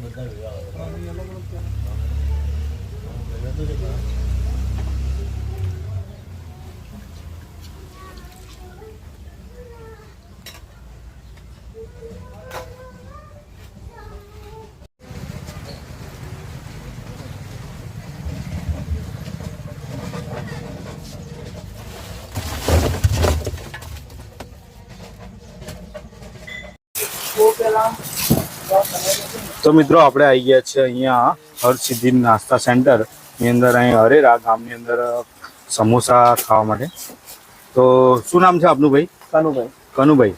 ಬಿದ್ದ તો મિત્રો આપણે આવી ગયા છે અહીંયા હરસિદ્ધિ નાસ્તા સેન્ટર. ની અંદર અહીં હરેરા ગામની અંદર સમોસા ખાવા માટે. તો શું નામ છે આપનું ભાઈ? કનુભાઈ. કનુભાઈ.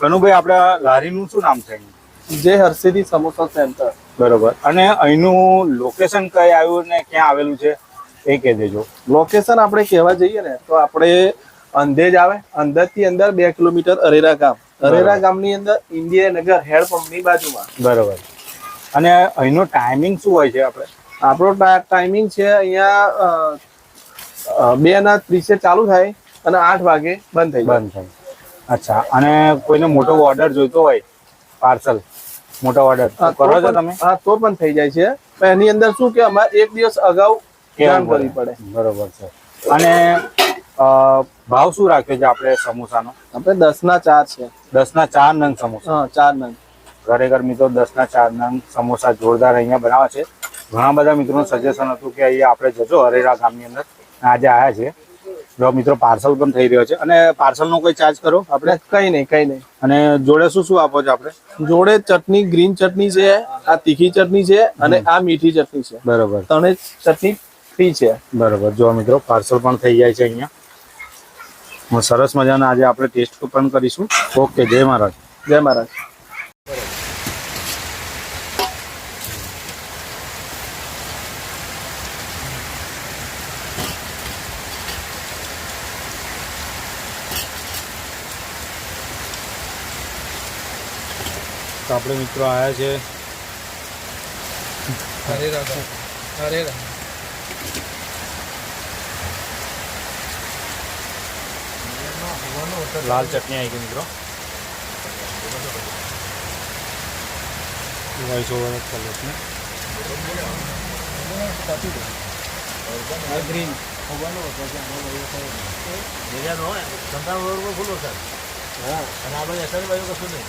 કનુભાઈ આપણા લારીનું શું નામ છે જે હરસિદ્ધિ સમોસા સેન્ટર. બરોબર. અને અહીંનું લોકેશન કઈ આવ્યું ને ક્યાં આવેલું છે એ કહી દેજો. લોકેશન આપણે કહેવા જઈએ ને તો આપણે અંધેજ આવે. અંદરથી થી અંદર બે કિલોમીટર અરેરા ગામ. અરેરા ગામની અંદર ઇન્ડિયા નગર હેડ પંપની બાજુમાં. બરોબર. અને અહીંનો ટાઈમિંગ શું હોય છે આપણે? આપણો ટાઈમિંગ છે અહીંયા બે ના ત્રીસે ચાલુ થાય અને આઠ વાગે બંધ થાય બંધ થાય. અચ્છા અને કોઈને મોટો ઓર્ડર જોઈતો હોય પાર્સલ મોટો ઓર્ડર કરો છો તમે? હા તો પણ થઈ જાય છે. પણ એની અંદર શું કે અમારે એક દિવસ અગાઉ જાણ કરવી પડે. બરોબર છે. અને ભાવ શું રાખ્યો છે આપણે સમોસાનો? આપણે દસ ના ચાર છે. દસ ના ચાર નંગ સમોસા. હા ચાર નંગ. ખરેખર મિત્રો દસ ના ચાર નંગ સમોસા જોરદાર અહીંયા બનાવે છે. ઘણા બધા મિત્રોનું સજેશન હતું કે અહીંયા આપણે જજો હરેરા ગામની અંદર. આજે આવ્યા છે. જો મિત્રો પાર્સલ પણ થઈ રહ્યો છે. અને પાર્સલનો કોઈ ચાર્જ કરો આપણે? કઈ નહીં કઈ નહીં. અને જોડે શું શું આપો છો આપણે? જોડે ચટણી ગ્રીન ચટણી છે આ તીખી ચટણી છે અને આ મીઠી ચટણી છે. બરોબર. ત્રણે ચટણી ફ્રી છે. બરોબર. જો મિત્રો પાર્સલ પણ થઈ જાય છે અહીંયા. સરસ મજાના આજે આપણે ટેસ્ટ પણ કરીશું. ઓકે જય મહારાજ. જય મહારાજ. તો આપણે મિત્રો આવ્યા છે. અરે રાધા. અરે રામ લાલ ચટણી આવી ગઈ મિત્રો વોઇસ ઓવર જ ચાલે છે ગ્રીન બીજાનો હોય સંતાન રોડ પર ફૂલો સર અને આ બાજુ અસર બાજુ કશું નહીં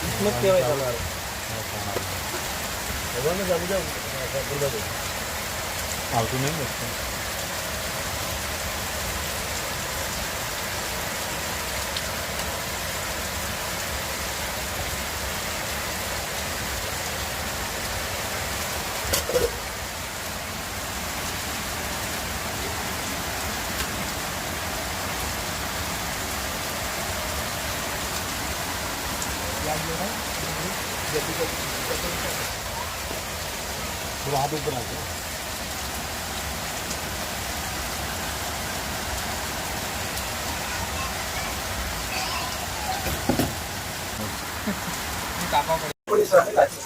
કિસ્મત કહેવાય તમારે ભગવાનને જાગુ જાવ ફૂલ બધું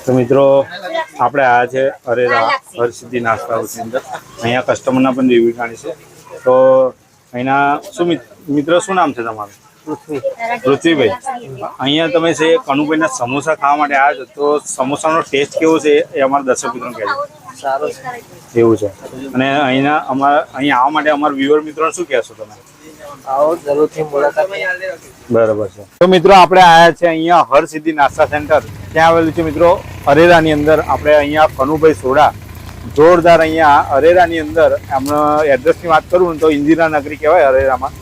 તો મિત્રો આપણે આ છે અરેરા હરસિદ્ધિ નાસ્તા હાઉસની અંદર અહીંયા કસ્ટમરના પણ રિવ્યુ જાણી છે તો અહીંના શું મિત્ર શું નામ છે તમારું પૃથ્વીભાઈ અહીંયા તમે છે કનુભાઈના સમોસા ખાવા માટે આવ્યા છો તો સમોસાનો ટેસ્ટ કેવો છે એ અમારા દર્શક મિત્રો કહેજો. સારો એવું છે. અને અહીંના અમારા અહીં આવવા માટે અમારા વ્યુઅર મિત્રો શું કહેશો તમે? બરાબર છે. તો મિત્રો આપણે આવ્યા છે અહીંયા હરસિદ્ધિ નાસ્તા સેન્ટર. ત્યાં આવેલું છે મિત્રો અરેરાની અંદર. આપણે અહીંયા કનુભાઈ સોડા જોરદાર અહીંયા અરેરાની અંદર એમનો એડ્રેસની વાત કરું ને તો ઇન્દિરા નગરી કહેવાય અરેરામાં.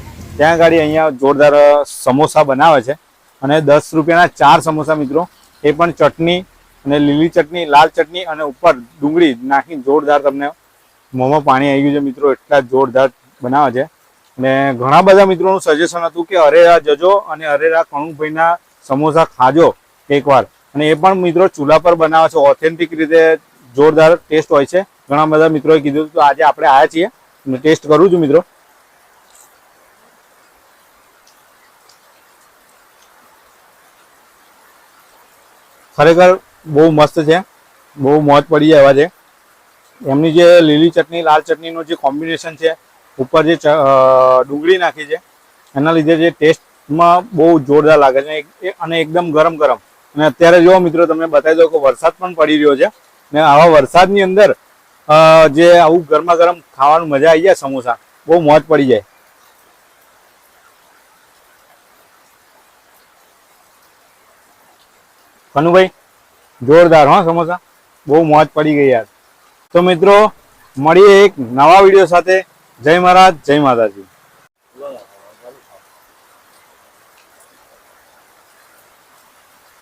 ત્યાં ગાડી અહીંયા જોરદાર સમોસા બનાવે છે. અને દસ રૂપિયાના ચાર સમોસા મિત્રો. એ પણ ચટણી અને લીલી ચટણી, લાલ ચટણી અને ઉપર ડુંગળી નાખી જોરદાર તમને મોંમાં પાણી આવી ગયું છે મિત્રો. એટલા જોરદાર બનાવે છે. ને ઘણા બધા મિત્રોનું સજેશન હતું કે અરેરા જજો અને અરેરા કણુભાઈના સમોસા ખાજો એકવાર. અને એ પણ મિત્રો ચૂલા પર બનાવે છે. ઓથેન્ટિક રીતે જોરદાર ટેસ્ટ હોય છે. ઘણા બધા મિત્રોએ કીધું હતું આજે આપણે આવ્યા છીએ. અને ટેસ્ટ કરું છું મિત્રો. ખરેખર બહુ મસ્ત છે. બહુ મોજ પડી જાય એવા છે. એમની જે લીલી ચટણી, લાલ ચટણીનું જે કોમ્બિનેશન છે, ઉપર જે ડુંગળી નાખી છે, એના લીધે જે ટેસ્ટમાં બહુ જોરદાર લાગે છે. અને એકદમ ગરમ ગરમ. અને અત્યારે જો મિત્રો તમને બતાવી દઉં કે વરસાદ પણ પડી રહ્યો છે. ને આવા વરસાદની અંદર જે આવું ગરમા ગરમ ખાવાનું મજા આવી જાય સમોસા. બહુ મોજ પડી જાય. કનુભાઈ, જોરદાર હો સમોસા. બહુ મોજ પડી ગઈ યાર. તો મિત્રો, મળીએ એક નવા વીડિયો સાથે. જય મહારાજ, જય માતાજી.